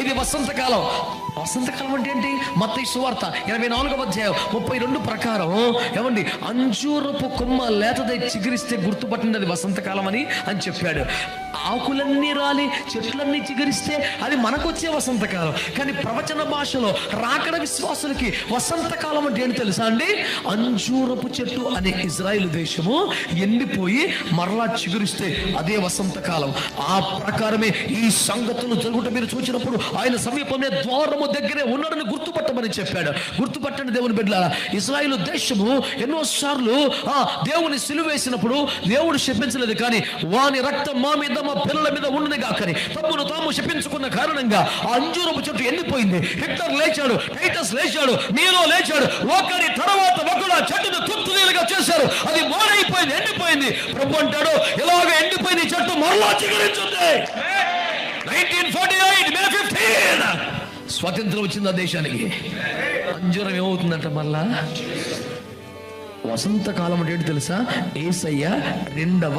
ఇది వసంతకాలం. వసంతకాలం అంటే ఏంటి? మత్త సువార్త ఇరవై నాలుగవ అధ్యాయం ముప్పై రెండు ప్రకారం. ఏమండి? అంజూరపు కొమ్మ లేతదై చిగురిస్తే గుర్తుపట్టినది వసంతకాలం అని అని చెప్పాడు. ఆకులన్నీ రాలి చెట్లన్నీ చిగురిస్తే అది మనకు వచ్చే వసంతకాలం. కానీ ప్రవచన భాషలో రాకడ విశ్వాసులకి వసంతకాలం అంటే ఏంటి తెలుసా అండి? అంజూరపు చెట్టు అనే ఇజ్రాయిల్ దేశము ఎండిపోయి మరలా చిగురిస్తే అదే వసంతకాలం. ఆ ప్రకారమే ఈ సంగతులు జరుగుట మీరు చూసినప్పుడు ఆయన సమీపమే ద్వారము దగ్గరే ఉన్నాడని గుర్తుపట్టమని చెప్పాడు. గుర్తుపట్టండి దేవుని బిడ్డలారా ఇజ్రాయిల్ దేశము ఎన్నో సార్లు ఆ దేవుని సిలువేసినప్పుడు దేవుడు శపించలేదు కానీ వాని రక్తం మా మీద మా పిల్లల మీద ఉన్నది కాకని తమ్మును తాము శపించుకున్న కారణంగా ఆ అంజూరపు చెట్టు ఎండిపోయింది. హిట్లర్ లేచాడు టైటస్ లేచాడు నీలో లేచాడు ఒకరి తర్వాత ఒకడు ఆ చెట్టును తుత్తునీలుగా చేశారు. అది మోడైపోయింది ఎండిపోయింది. ప్రభు అంటాడు ఇలాగ ఎండిపోయింది చెట్టు మరలా చిగురించుంది. నైన్టీన్ ఫార్టీ స్వతంత్రం వచ్చింది ఆ దేశానికి. అంజూరం ఏమవుతుందంట మళ్ళా వసంతకాలం అంటే ఏంటి తెలుసా? ఏసయ్య రెండవ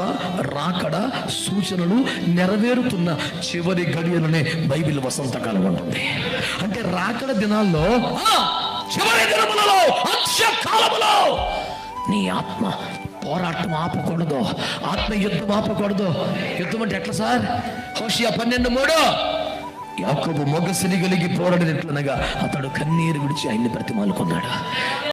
రాకడ సూచనలు నెరవేరుతున్న చివరి గడియలనే బైబిల్ వసంతకాలం ఉంటుంది అంటే రాకడ దినాల్లో చివరి దినములలో అంత్యకాలములో నీ ఆత్మ పోరాటం ఆపకూడదు ఆత్మ యుద్ధం ఆపకూడదు. యుద్ధం అంటే ఎట్లా సార్? హోషియా పన్నెండు మూడు. యాకోబు మొగసిరి కలిగి పోరాడినట్లనగా అతడు కన్నీరు విడిచి ఆయన్ని బ్రతిమాలుకున్నాడు.